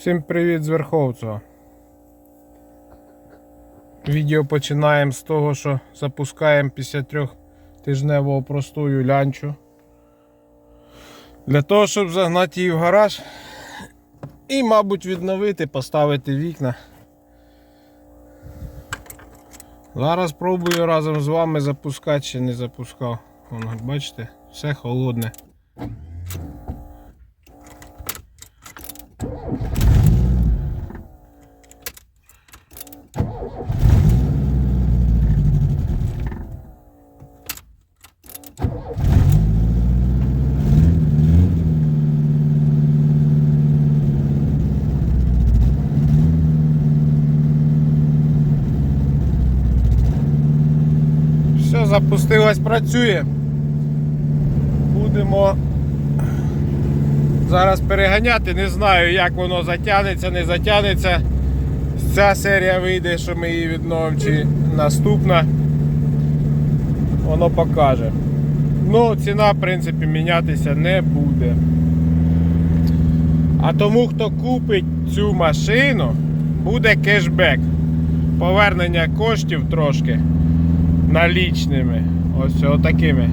Всім привіт з Верховцева. Відео починаємо з того, що запускаємо після трьохтижневого простою лянчу. Для того, щоб загнати її в гараж і, мабуть, відновити, поставити вікна. Зараз пробую разом з вами запускати, чи не запускав. Воно, бачите, все холодне. Все, запустилось, працює. Будемо зараз переганяти. Не знаю, як воно затягнеться, не затягнеться. Ця серія вийде, що ми її відновимо, чи наступна. Воно покаже. Ну, ціна, в принципі, мінятися не буде. А тому, хто купить цю машину, буде кешбек. Повернення коштів трошки налічними. Ось отакими.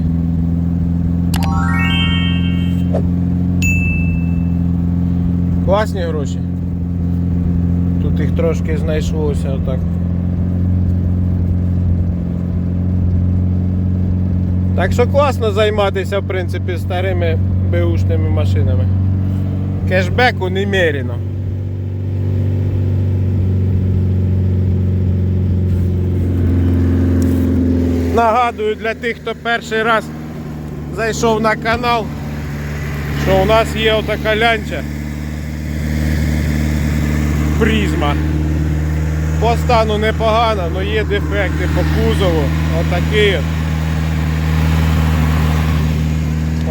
Класні гроші. Тут їх трошки знайшлося отак. Так що класно займатися, в принципі, старими беушними машинами. Кешбеку немерено. Нагадую для тих, хто перший раз зайшов на канал, що у нас є отака лянча. Призма. По стану непогано, але є дефекти по кузову. Отакий.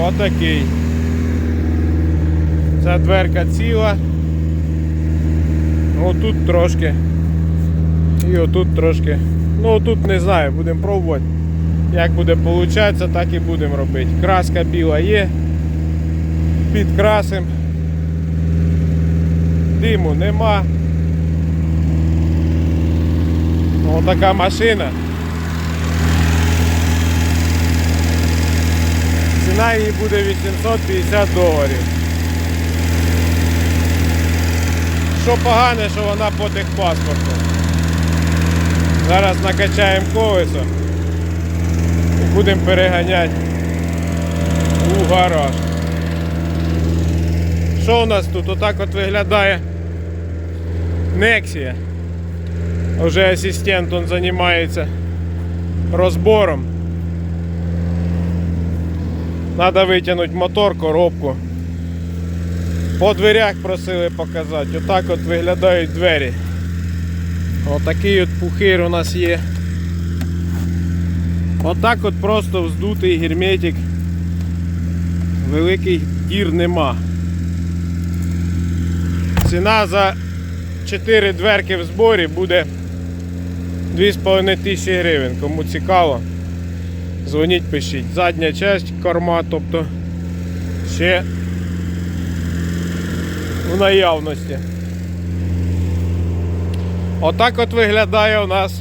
Отакий. Ця дверка ціла. Отут трошки. І отут трошки. Ну тут не знаю, будемо пробувати. Як буде получатися, так і будемо робити. Краска біла є. Підкрасимо. Диму нема. Отака машина. Ціна її буде 850 доларів. Що погане, що вона по техпаспорту. Зараз накачаємо колесо будемо переганяти у гараж. Що у нас тут? Отак от виглядає Нексія. Уже асистент он займається розбором. Надо витягнути мотор, коробку. По дверях просили показати. Отак от виглядають двері. Отакий от пухир у нас є. Отак от просто вздутий герметик. Великий дір нема. Ціна за 4 дверки в зборі буде 2,5 тисячі гривень. Кому цікаво, дзвоніть, пишіть. Задня часть корма, тобто ще в наявності. Отак от виглядає у нас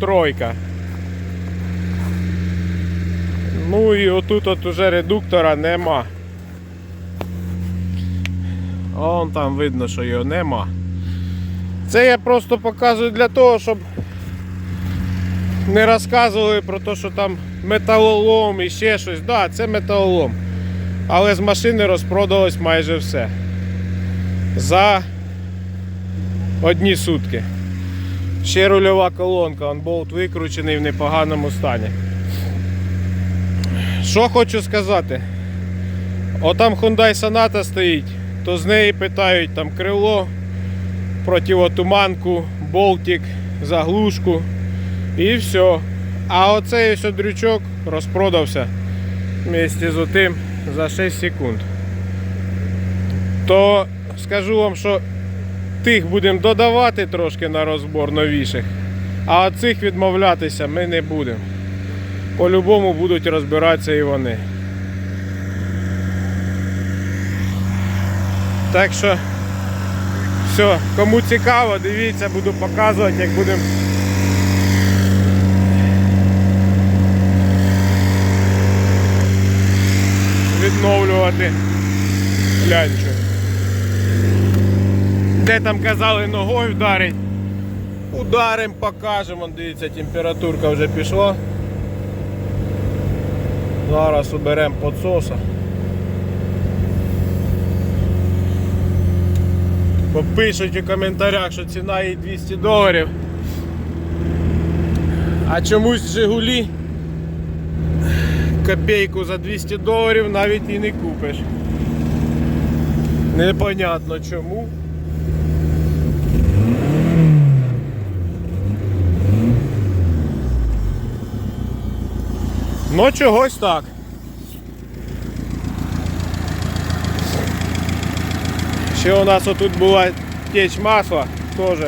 тройка. Ну і отут от уже редуктора нема. Вон там видно, що його нема. Це я просто показую для того, щоб не розказували про те, що там металолом і ще щось. Так, да, це металолом. Але з машини розпродалось майже все. За одні сутки. Ще рульова колонка, он викручений в непоганому стані. Що хочу сказати? Отам Hyundai Sonata стоїть, то з неї питають там крило, противотуманку, болтик, заглушку і все. А оцей ось дрючок розпродався вместе з отим за 6 секунд. То скажу вам, що тих будемо додавати трошки на розбор новіших, а від цих відмовлятися ми не будемо. По-любому будуть розбиратися і вони. Так що Все, кому цікаво, дивіться, буду показувати, як будемо. Відновлювати лянчу. Де там казали ногою вдарить. Ударим, покажемо. Дивіться, температурка вже пішла. Зараз уберемо подсоса. Попишуть у коментарях, що ціна їй 200 доларів. А чомусь Жигулі копійку за 200 доларів навіть і не купиш. Непонятно чому. Ну чогось так. Ще у нас отут була течь масла, теж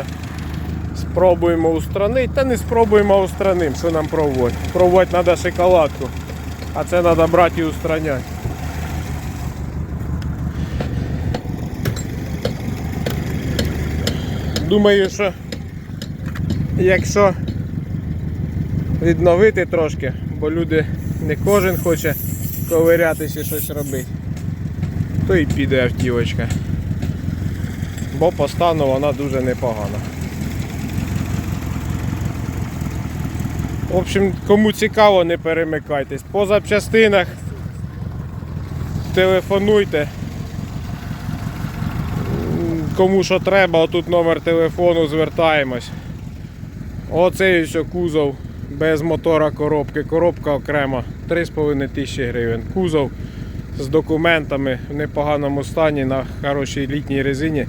спробуємо устранити. Та не спробуємо, а устранимо. Що нам пробувати? Пробувати треба шоколадку. А це треба брати і устраняти. Думаю, що якщо відновити трошки, бо люди не кожен хоче ковирятися і щось робити, то і піде автівочка. Бо по стану вона дуже непогана. В общем, кому цікаво, не перемикайтесь. По запчастинах телефонуйте. Кому що треба, отут номер телефону звертаємось. Оцей ось кузов без мотора коробки. Коробка окрема 3,5 тисячі гривень. Кузов з документами в непоганому стані на хорошій літній резині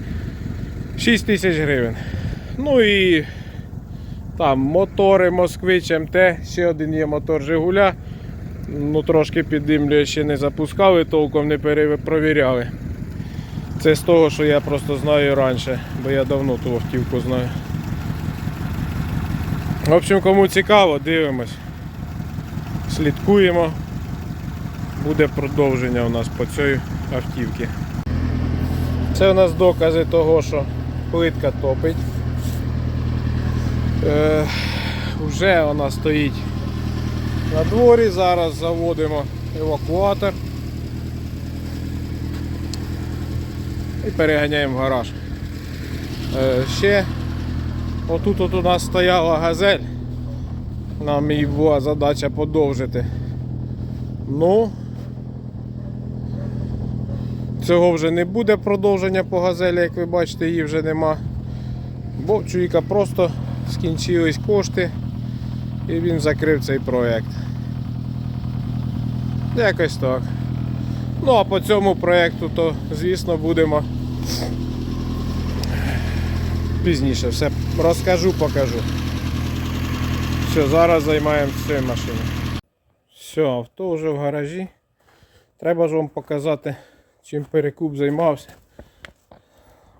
6 тисяч гривень. Ну і там мотори Москвич МТ, ще один є мотор Жигуля. Ну трошки піддимлює, ще не запускали, толком не перепровіряли. Це з того, що я просто знаю раніше, бо я давно ту автівку знаю. В общем, кому цікаво, дивимось. Слідкуємо. Буде продовження у нас по цій автівці. Це у нас докази того, що плитка топить. Е, вже вона стоїть на дворі, зараз заводимо евакуатор і переганяємо в гараж. Е, ще отут от у нас стояла газель. Нам її була задача подовжити. Ну цього вже не буде продовження по газелі, як ви бачите, її вже нема. Бо в просто скінчились кошти і він закрив цей проєкт. Якось так. Ну а по цьому проєкту то, звісно, будемо пізніше все розкажу, покажу. Все, зараз займаємося цією машиною. Все, авто вже в гаражі. Треба ж вам показати, чим перекуп займався.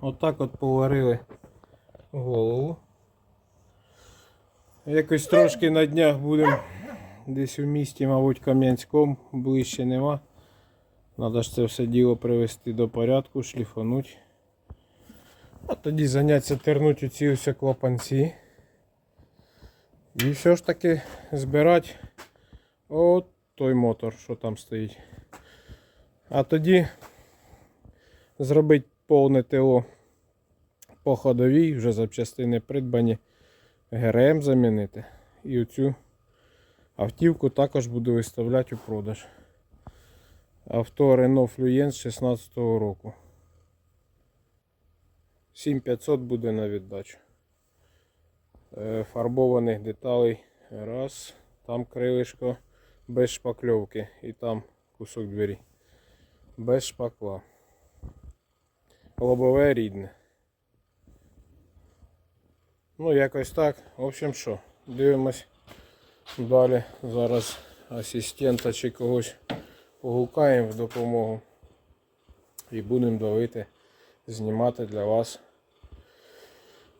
Отак от поварили голову. Якось трошки на днях будемо десь у місті, мабуть, Кам'янському, ближче нема. Треба ж це все діло привести до порядку, шліфанути. А тоді зайнятися тернуть оці ось клапанці. І все ж таки збирати от той мотор, що там стоїть. А тоді зробити повне ТО по ходовій, вже запчастини придбані, ГРМ замінити. І оцю автівку також буду виставляти у продаж. Авто Renault Fluence 16 року. 7500 буде на віддачу. Е, Фарбованих деталей. Раз. Там крилишко без шпакльовки і там кусок двері. Без шпакла. Лобове рідне. Ну, якось так. В общем, що, дивимось далі. Зараз асистента чи когось погукаємо в допомогу. І будемо давити, знімати для вас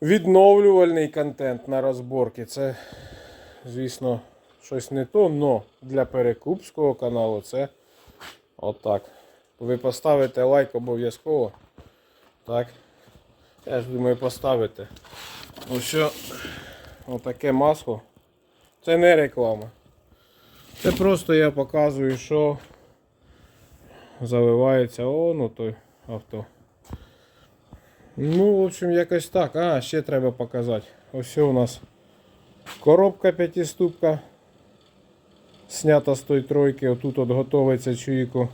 відновлювальний контент на розборки. Це, звісно, щось не то, но для перекупського каналу це отак. Ви поставите лайк обов'язково. Так. Я ж думаю поставити. Ну що, отаке масло. Це не реклама. Це просто я показую, що заливається о, ну той авто. Ну, в общем, якось так. А, ще треба показати. Ось у нас коробка п'ятиступка. Снята з той тройки. Отут от готується чуйку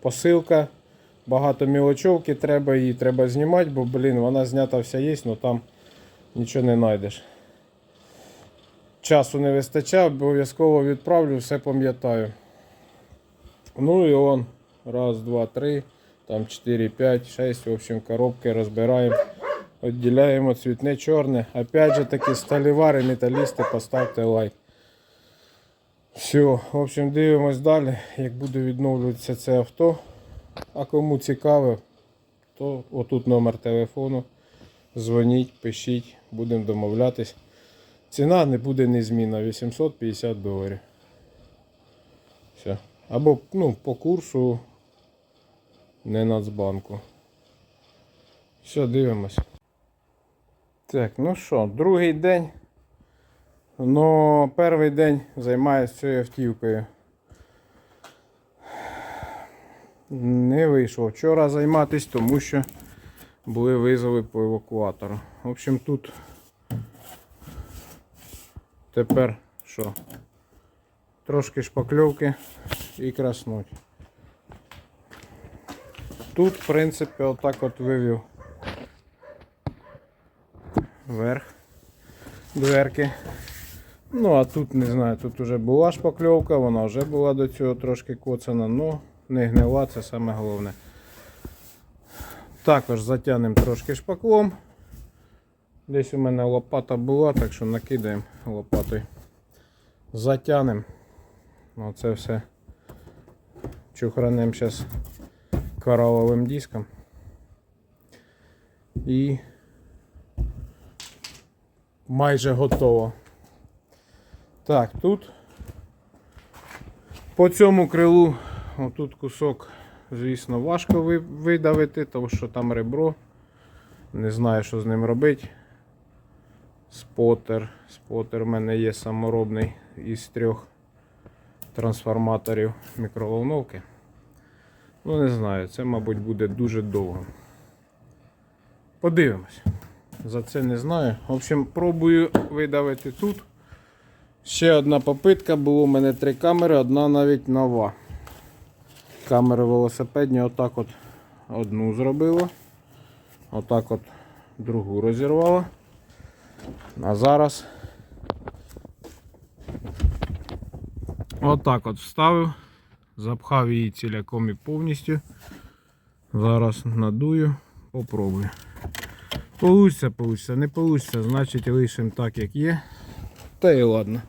посилка. Багато мілочовки треба її треба знімати, бо, блін, вона знята вся є, але там нічого не знайдеш. Часу не вистачає, обов'язково відправлю, все пам'ятаю. Ну і он. Раз, два, три, там 4, 5, 6, в общем, коробки розбираємо. Відділяємо цвітне чорне. Опять же таки сталівари, металісти, поставте лайк. Все, в общем, дивимось далі, як буде відновлюватися це авто. А кому цікаво, то отут номер телефону. Дзвоніть, пишіть, будемо домовлятись. Ціна не буде незмінна 850 доларів. Все. Або ну, по курсу не Нацбанку. Все, дивимось. Так, ну що, другий день. Ну, перший день займаюся цією автівкою. Не вийшло вчора займатися, тому що були визови по евакуатору. В общем, тут тепер що? Трошки шпакльовки і краснуть. Тут, в принципі, отак от вивів вверх дверки. Ну, а тут не знаю, тут вже була шпакльовка, вона вже була до цього трошки коцана, але не гнила, це саме головне. Також затягнемо трошки шпаклом. Десь у мене лопата була, так що накидаємо лопатою. Затягнемо. Оце все чухранем зараз кораловим диском. І майже готово. Так, тут по цьому крилу, отут кусок, звісно, важко видавити, тому що там ребро. Не знаю, що з ним робити. Спотер. Спотер в мене є саморобний із трьох трансформаторів мікроволновки. Ну, не знаю, це, мабуть, буде дуже довго. Подивимось. За це не знаю. В общем, пробую видавити тут. Ще одна попитка, було у мене три камери, одна навіть нова. Камери велосипедні, отак от одну зробила. Отак от другу розірвала. А зараз отак от вставив, запхав її ціляком і повністю. Зараз надую, попробую. Получиться, получиться, не получиться, значить лишимо так, як є. Та і ладно.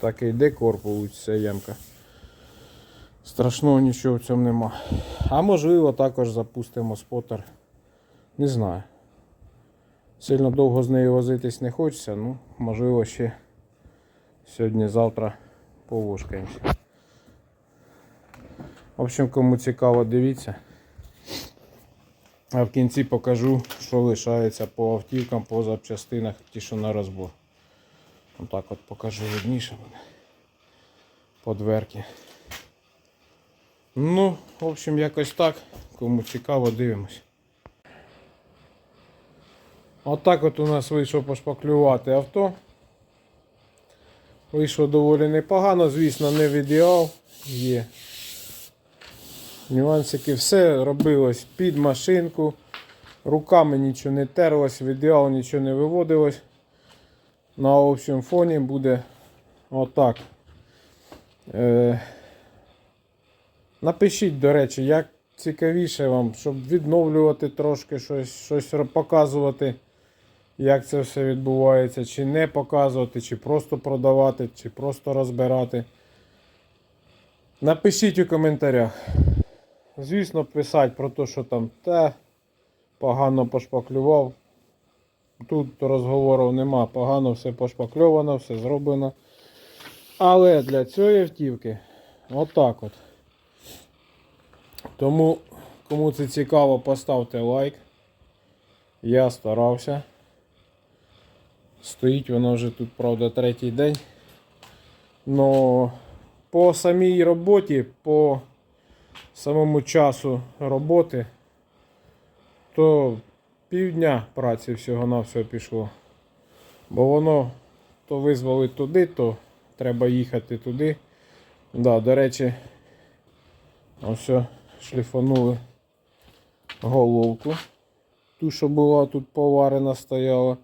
Такий декор получиться ямка. Страшного нічого в цьому нема. А можливо також запустимо спотер. Не знаю. Сильно довго з нею возитись не хочеться, ну можливо ще сьогодні-завтра повошкаємося. В общем, кому цікаво, дивіться. А в кінці покажу, що лишається по автівкам, по запчастинах, ті, що на розбор. Отак от покажу видніше. По дверки. Ну, в общем, якось так. Кому цікаво, дивимось. Отак от у нас вийшло пошпаклювати авто. Вийшло доволі непогано, звісно, не в ідеал є. Нюансики, все робилось під машинку. Руками нічого не терлось, в ідеал нічого не виводилось. На общому фоні буде отак. Е, напишіть, до речі, як цікавіше вам, щоб відновлювати трошки щось, щось показувати, як це все відбувається, чи не показувати, чи просто продавати, чи просто розбирати. Напишіть у коментарях. Звісно, писати про те, що там те погано пошпаклював. Тут розговорів нема, погано все пошпакльовано, все зроблено. Але для цієї автівки отак от. Тому, кому це цікаво, поставте лайк. Я старався. Стоїть воно вже тут, правда, третій день. Но по самій роботі, по самому часу роботи, то півдня праці всього-навсього пішло. Бо воно то визвали туди, то треба їхати туди. Да, до речі, ось шліфанули головку. Ту, що була тут поварена, стояла.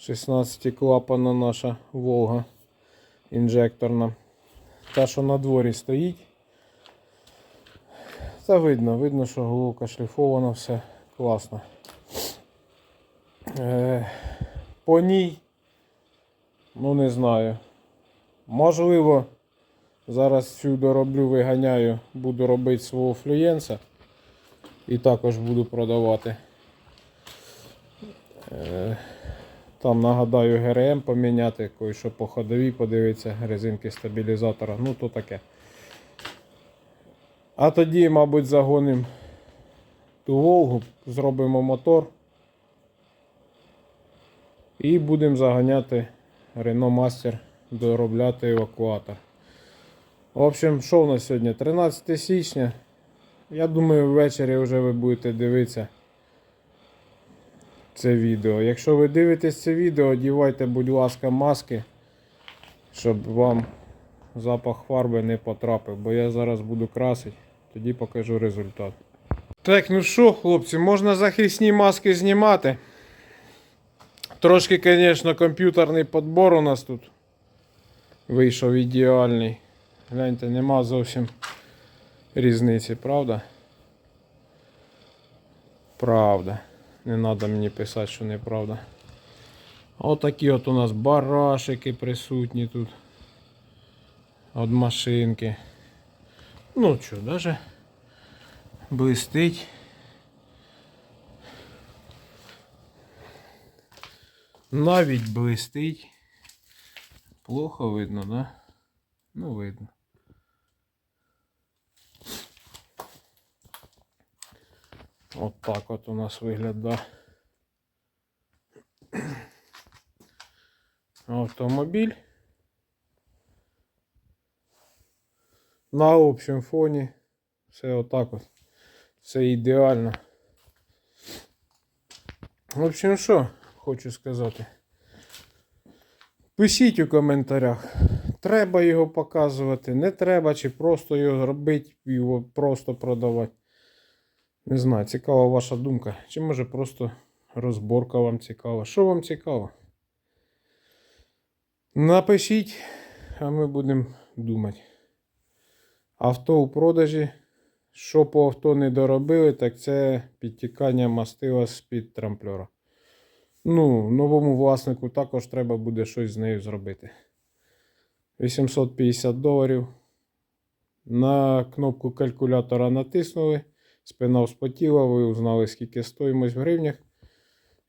16 клапана наша Волга інжекторна. Та, що на дворі стоїть. Та видно, видно, що головка шліфована, все класно. Е, по ній, ну не знаю. Можливо, зараз цю дороблю, виганяю, буду робити свого флюєнса. І також буду продавати. Е, Там нагадаю ГРМ поміняти, кое-що по ходовій подивитися, резинки стабілізатора, ну то таке. А тоді, мабуть, загонимо ту Волгу, зробимо мотор. І будемо заганяти Renault Master, доробляти евакуатор. В общем, що в нас сьогодні? 13 січня. Я думаю, ввечері вже ви будете дивитися це відео. Якщо ви дивитесь це відео, одівайте, будь ласка, маски, щоб вам запах фарби не потрапив, бо я зараз буду красити, тоді покажу результат. Так, ну що, хлопці, можна захисні маски знімати. Трошки, звісно, комп'ютерний подбор у нас тут вийшов ідеальний. Гляньте, нема зовсім різниці, правда? Правда. Не треба мені писати, що неправда. Отакі от у нас барашики присутні тут. От машинки. Ну що, даже блистить. Навіть блистить. Плохо видно, да? Ну, видно. От так от у нас виглядає. Автомобіль. На общому фоні. Все отак от. Все ідеально. В общем, що хочу сказати. Пишіть у коментарях, треба його показувати, не треба, чи просто його робити, його просто продавати. Не знаю, цікава ваша думка. Чи може просто розборка вам цікава? Що вам цікаво? Напишіть, а ми будемо думати. Авто у продажі. Що по авто не доробили, так це підтікання мастила з-під трамплера. Ну, новому власнику також треба буде щось з нею зробити. 850 доларів. На кнопку калькулятора натиснули. Спина вспотіла, ви узнали, скільки стоїмось в гривнях.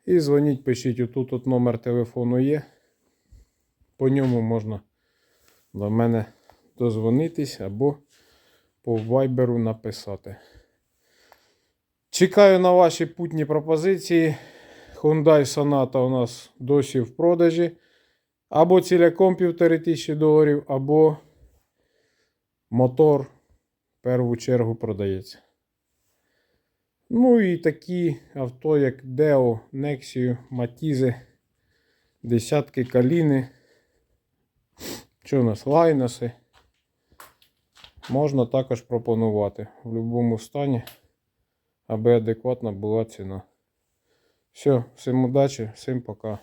І дзвоніть, пишіть, отут от номер телефону є. По ньому можна до мене дозвонитись або по вайберу написати. Чекаю на ваші путні пропозиції. Hyundai Sonata у нас досі в продажі. Або ціляком півтори тисячі доларів, або мотор в першу чергу продається. Ну і такі авто, як Deo, Nexio, Матізи, десятки каліни. Що у нас? Лайноси. Можна також пропонувати в будь-якому стані, аби адекватна була ціна. Все, всім удачі, всім пока.